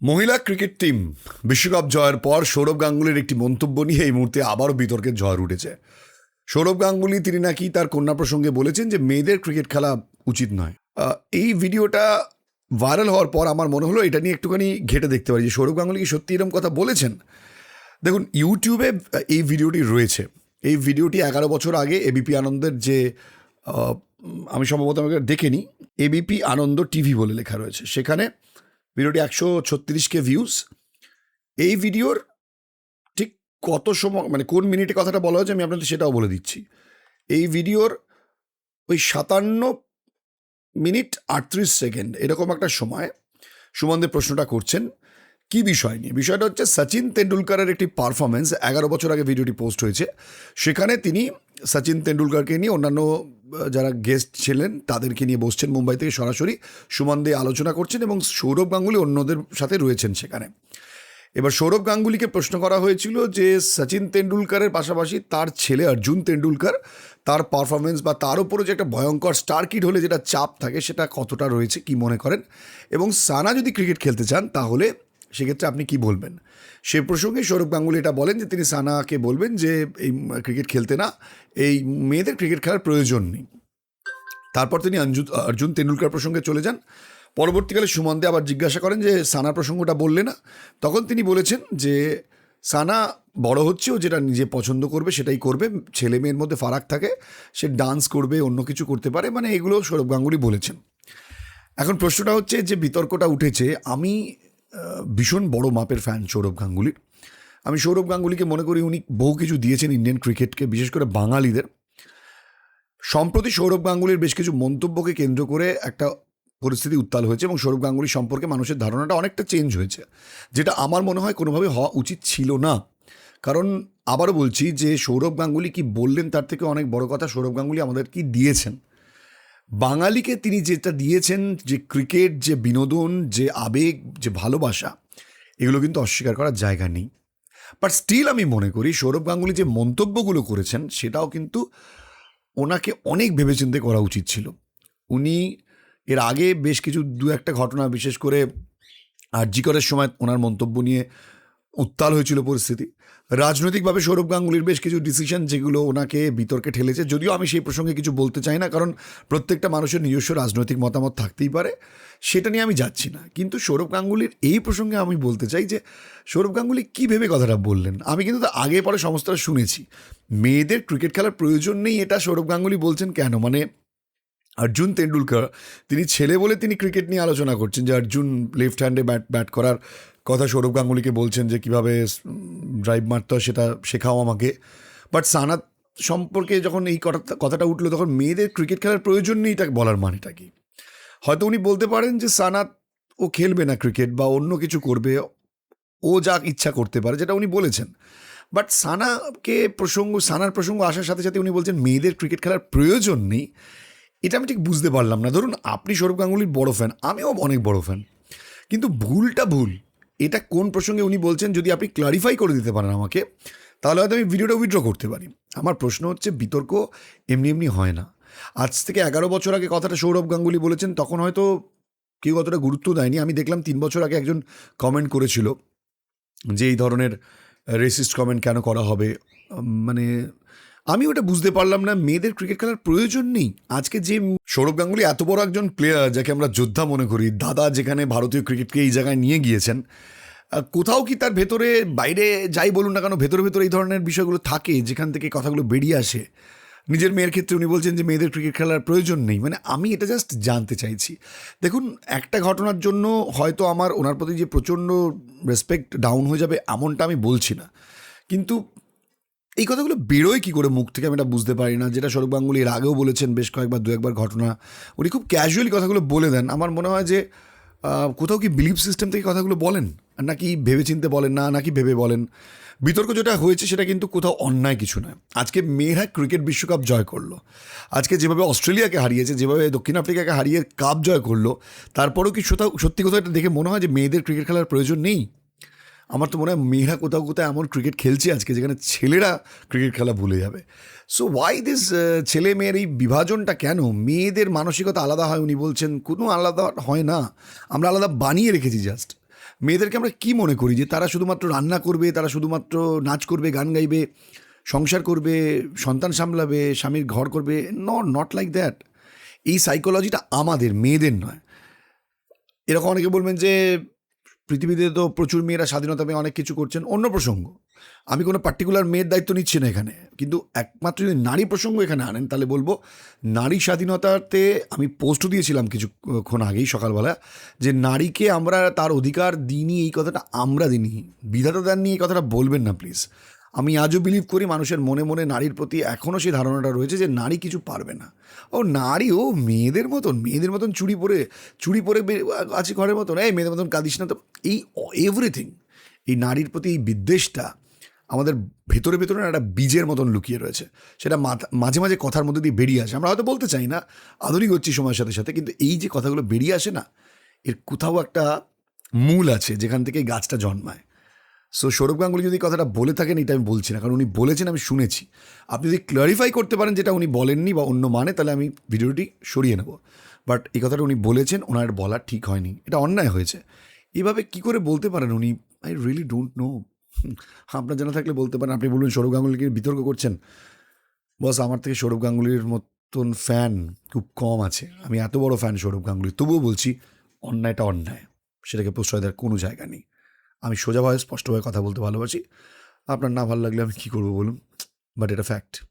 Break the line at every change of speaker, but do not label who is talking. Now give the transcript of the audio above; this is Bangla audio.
মহিলা ক্রিকেট টিম বিশ্বকাপ জয়ের পর সৌরভ গাঙ্গুলির একটি মন্তব্য নিয়ে এই মুহূর্তে আবারও বিতর্কের ঝড় উঠেছে। সৌরভ গাঙ্গুলি, তিনি নাকি তার কন্যা প্রসঙ্গে বলেছেন যে মেয়েদের ক্রিকেট খেলা উচিত নয়। এই ভিডিওটা ভাইরাল হওয়ার পর আমার মনে হলো এটা নিয়ে একটুখানি ঘেটে দেখতে পারি যে সৌরভ গাঙ্গুলি কি সত্যি এরকম কথা বলেছেন? দেখুন ইউটিউবে এই ভিডিওটি রয়েছে। এই ভিডিওটি এগারো বছর আগে এবিপি আনন্দের যে আমি সম্ভবত আমাকে দেখেনি এবিপি আনন্দ টিভি বলে লেখা রয়েছে। সেখানে ভিডিওটি একশো ছত্রিশকে ভিউজ এই ভিডিওর ঠিক কত সময় মানে কোন মিনিটে কথাটা বলা হয়েছে আমি আপনাদের সেটাও বলে দিচ্ছি। এই ভিডিওর ওই সাতান্ন মিনিট আটত্রিশ সেকেন্ড, এরকম একটা সময় সুমনদেব প্রশ্নটা করছেন। কি বিষয় নিয়ে? বিষয়টা হচ্ছে সচিন তেন্ডুলকারের একটি পারফরমেন্স এগারো বছর আগে ভিডিওটি পোস্ট হয়েছে। সেখানে তিনি সচিন তেন্ডুলকারকে নিয়ে অন্যান্য যারা গেস্ট ছিলেন, তাদেরকে নিয়ে বসছেন মুম্বাই থেকে সরাসরি। সুমন দে আলোচনা করছেন এবং সৌরভ গাঙ্গুলি অন্যদের সাথে রয়েছেন সেখানে। এবার সৌরভ গাঙ্গুলিকে প্রশ্ন করা হয়েছিল যে, সচিন তেন্ডুলকারের পাশাপাশি তার ছেলে অর্জুন তেন্ডুলকার, তার পারফরমেন্স বা তার উপরে যে একটা ভয়ঙ্কর স্টার কিড হলে যেটা চাপ থাকে, সেটা কতটা রয়েছে কি মনে করেন? এবং সানা যদি ক্রিকেট খেলতে চান, তাহলে সেক্ষেত্রে আপনি কি বলবেন? সে প্রসঙ্গে সৌরভ গাঙ্গুলি এটা বলেন যে তিনি সানাকে বলবেন যে, এই ক্রিকেট খেলতে না, এই মেয়েদের ক্রিকেট খেলার প্রয়োজন নেই। তারপর তিনি অর্জুন তেন্ডুলকার প্রসঙ্গে চলে যান। পরবর্তীকালে সুমন আবার জিজ্ঞাসা করেন যে, সানা প্রসঙ্গটা বললে না? তখন তিনি বলেছেন যে, সানা বড় হচ্ছে ও যেটা নিজে পছন্দ করবে সেটাই করবে, ছেলে মেয়ের মধ্যে ফারাক থাকে, সে ডান্স করবে, অন্য কিছু করতে পারে। মানে এগুলো সৌরভ গাঙ্গুলি বলেছেন। এখন প্রশ্নটা হচ্ছে যে, বিতর্কটা উঠেছে, আমি ভীষণ বড় মাপের ফ্যান সৌরভ গাঙ্গুলির আমি সৌরভ গাঙ্গুলিকে মনে করি উনি বহু কিছু দিয়েছেন ইন্ডিয়ান ক্রিকেটকে বিশেষ করে বাঙালিদের। সম্প্রতি সৌরভ গাঙ্গুলির বেশ কিছু মন্তব্যকে কেন্দ্র করে একটা পরিস্থিতি উত্তাল হয়েছে এবং সৌরভ গাঙ্গুলি সম্পর্কে মানুষের ধারণাটা অনেকটা চেঞ্জ হয়েছে, যেটা আমার মনে হয় কোনোভাবে হওয়া উচিত ছিল না। কারণ আবারও বলছি যে সৌরভ গাঙ্গুলি কি বললেন তার থেকে অনেক বড় কথা সৌরভ গাঙ্গুলি আমাদের কি দিয়েছেন। বাঙালিকে তিনি যেটা দিয়েছেন, যে ক্রিকেট, যে বিনোদন, যে আবেগ, যে ভালোবাসা, এগুলো কিন্তু অস্বীকার করার জায়গা নেই। বাট স্টিল আমি মনে করি সৌরভ গাঙ্গুলি যে মন্তব্যগুলো করেছেন, সেটাও কিন্তু ওনাকে অনেক ভেবেচিন্তে করা উচিত ছিল। উনি এর আগে বেশ কিছু দু একটা ঘটনা, বিশেষ করে আরজিকরের সময় ওনার মন্তব্য নিয়ে উত্তাল হয়েছিল পরিস্থিতি। রাজনৈতিকভাবে সৌরভ গাঙ্গুলির বেশ কিছু ডিসিশন যেগুলো ওনাকে বিতর্কে ঠেলেছে, যদিও আমি সেই প্রসঙ্গে কিছু বলতে চাই না, কারণ প্রত্যেকটা মানুষের নিজস্ব রাজনৈতিক মতামত থাকতেই পারে, সেটা নিয়ে আমি যাচ্ছি না। কিন্তু সৌরভ গাঙ্গুলির এই প্রসঙ্গে আমি বলতে চাই যে, সৌরভ গাঙ্গুলি কী ভেবে কথাটা বললেন? আমি কিন্তু আগে পরে সমস্তটা শুনেছি। মেয়েদের ক্রিকেট খেলার প্রয়োজন নেই, এটা সৌরভ গাঙ্গুলি বলছেন কেন? মানে অর্জুন তেন্ডুলকর, তিনি ছেলে বলে তিনি ক্রিকেট নিয়ে আলোচনা করছেন যে, অর্জুন লেফট হ্যান্ডে ব্যাট ব্যাট করার কথা সৌরভ গাঙ্গুলিকে বলছেন যে কীভাবে ড্রাইভ মারতে হয় সেটা শেখাও আমাকে। বাট সানাত সম্পর্কে যখন এই কথা, কথাটা উঠল, তখন মেয়েদের ক্রিকেট খেলার প্রয়োজন নেই এটা বলার মানেটা কি? হয়তো উনি বলতে পারেন যে সানাত ও খেলবে না ক্রিকেট বা অন্য কিছু করবে, ও যা ইচ্ছা করতে পারে, যেটা উনি বলেছেন। বাট সানাকে প্রসঙ্গ, সানার প্রসঙ্গ আসার সাথে সাথে উনি বলছেন মেয়েদের ক্রিকেট খেলার প্রয়োজন নেই। এটা আমি ঠিক বুঝতে পারলাম না। ধরুন, আপনি সৌরভ গাঙ্গুলির বড় ফ্যান আমিও অনেক বড় ফ্যান কিন্তু ভুলটা ভুল। এটা কোন প্রসঙ্গে উনি বলছেন যদি আপনি ক্লারিফাই করে দিতে পারেন আমাকে, তাহলে হয়তো আমি ভিডিওটা উইথড্র করতে পারি। আমার প্রশ্ন হচ্ছে, বিতর্ক এমনি এমনি হয় না। আজ থেকে এগারো বছর আগে কথাটা সৌরভ গাঙ্গুলি বলেছেন, তখন হয়তো কেউ অতটা গুরুত্ব দেয়নি। আমি দেখলাম তিন বছর আগে একজন কমেন্ট করেছিল যে এই ধরনের রেসিস্ট কমেন্ট কেন করা হবে। মানে আমি ওটা বুঝতে পারলাম না, মেয়েদের ক্রিকেট খেলার প্রয়োজন নেই। আজকে যে সৌরভ গাঙ্গুলি এত বড় একজন প্লেয়ার যাকে আমরা যোদ্ধা মনে করি, দাদা যেখানে ভারতীয় ক্রিকেটকে এই জায়গায় নিয়ে গিয়েছেন কোথাও কি তার ভেতরে, বাইরে যাই বলুন না কেন, ভেতরে ভেতরে এই ধরনের বিষয়গুলো থাকে, যেখান থেকে কথাগুলো বেরিয়ে আসে? নিজের মেয়ের ক্ষেত্রে উনি বলছেন যে মেয়েদের ক্রিকেট খেলার প্রয়োজন নেই। মানে আমি এটা জাস্ট জানতে চাইছি। দেখুন, একটা ঘটনার জন্য হয়তো আমার ওনার প্রতি যে প্রচণ্ড রেসপেক্ট ডাউন হয়ে যাবে, এমনটা আমি বলছি না। কিন্তু এই কথাগুলো বেরোয় কী করে মুখ থেকে? আমি এটা বুঝতে পারি না। যেটা সৌরভ গাঙ্গুলি এর আগেও বলেছেন বেশ কয়েকবার, দু একবার ঘটনা। উনি খুব ক্যাজুয়ালি কথাগুলো বলে দেন। আমার মনে হয় যে কোথাও কি বিলিফ সিস্টেম থেকে কথাগুলো বলেন? নাকি ভেবেচিন্তে বলেন? না, নাকি ভেবে বলেন? বিতর্ক যেটা হয়েছে সেটা কিন্তু কোথাও অন্যায় কিছু নয়। আজকে মেয়েরা ক্রিকেট বিশ্বকাপ জয় করল। আজকে যেভাবে অস্ট্রেলিয়াকে হারিয়েছে, যেভাবে দক্ষিণ আফ্রিকাকে হারিয়ে কাপ জয় করল, তারপরেও কি সত্যি কোথাও এটা দেখে মনে হয় যে মেয়েদের ক্রিকেট খেলার প্রয়োজন নেই? আমার তো মনে হয় মেয়েরা কোথাও কোথাও এমন ক্রিকেট খেলছে আজকে যেখানে ছেলেরা ক্রিকেট খেলা ভুলে যাবে। সো ওয়াই দিস ছেলে মেয়ের এই বিভাজনটা কেন? মেয়েদের মানসিকতা আলাদা হয় উনি বলছেন, কোনো আলাদা হয় না। আমরা আলাদা বানিয়ে রেখেছি জাস্ট মেয়েদেরকে আমরা কি মনে করি যে তারা শুধুমাত্র রান্না করবে, তারা শুধুমাত্র নাচ করবে, গান গাইবে, সংসার করবে, সন্তান সামলাবে, স্বামীর ঘর করবে? ন নট লাইক দ্যাট এই সাইকোলজিটা আমাদের, মেয়েদের নয়। এরকম অনেকে বলবেন যে পৃথিবীতে তো প্রচুর মেয়েরা স্বাধীনতা পেয়ে অনেক কিছু করছেন, অন্য প্রসঙ্গ। আমি কোনো পার্টিকুলার মেয়ের দায়িত্ব নিচ্ছি না এখানে, কিন্তু একমাত্র যদি নারী প্রসঙ্গ এখানে আনেন, তাহলে বলব নারী স্বাধীনতাতে আমি পোস্টও দিয়েছিলাম কিছুক্ষণ আগেই সকালবেলা যে নারীকে আমরা তার অধিকার দিইনি, এই কথাটা আমরা দিইনি। বিধাতা দেননি, এই কথাটা বলবেন না প্লিজ আমি আজও বিলিভ করি মানুষের মনে মনে নারীর প্রতি এখনও সেই ধারণাটা রয়েছে যে নারী কিছু পারবে না। ও নারী ও মেয়েদের মতন মেয়েদের মতন চুড়ি পরে চুড়ি পরে আছে ঘরের মতন, এই মেয়েদের মতন কাঁদিস না তো। এই এভরিথিং এই নারীর প্রতি এই বিদ্বেষটা আমাদের ভেতরে ভেতরে একটা বীজের মতন লুকিয়ে রয়েছে। সেটা মাঝে মাঝে কথার মধ্যে দিয়ে বেরিয়ে আসে। আমরা হয়তো বলতে চাই না, আধুনিক হচ্ছি সময়ের সাথে সাথে, কিন্তু এই যে কথাগুলো বেরিয়ে আসে না, এর কোথাও একটা মূল আছে যেখান থেকে গাছটা জন্মায়। সো সৌরভ গাঙ্গুলি যদি কথাটা বলে থাকেন, এটা আমি বলছি না, কারণ উনি বলেছেন, আমি শুনেছি। আপনি যদি ক্লারিফাই করতে পারেন যেটা উনি বলেননি বা অন্য মানে তাহলে আমি ভিডিওটি সরিয়ে নেব। বাট এই কথাটা উনি বলেছেন, ওনার বলা ঠিক হয়নি। এটা অন্যায় হয়েছে। এভাবে কি করে বলতে পারেন উনি? আই রিয়েলি ডোন্ট নো আপনার জানা থাকলে বলতে পারেন। আপনি বলবেন সৌরভ গাঙ্গুলিকে বিতর্ক করছেন? বস আমার থেকে সৌরভ গাঙ্গুলির মতন ফ্যান খুব কম আছে। আমি এত বড় ফ্যান সৌরভ গাঙ্গুলি, তবুও বলছি, অন্যায়টা অন্যায়। সেটাকে প্রশ্রয় দেওয়ার কোনো জায়গা নেই। আমি সোজাভাবে স্পষ্টভাবে কথা বলতে ভালোবাসি। আপনার না ভালো লাগলে আমি কী করব বলুন? বাট এটা ফ্যাক্ট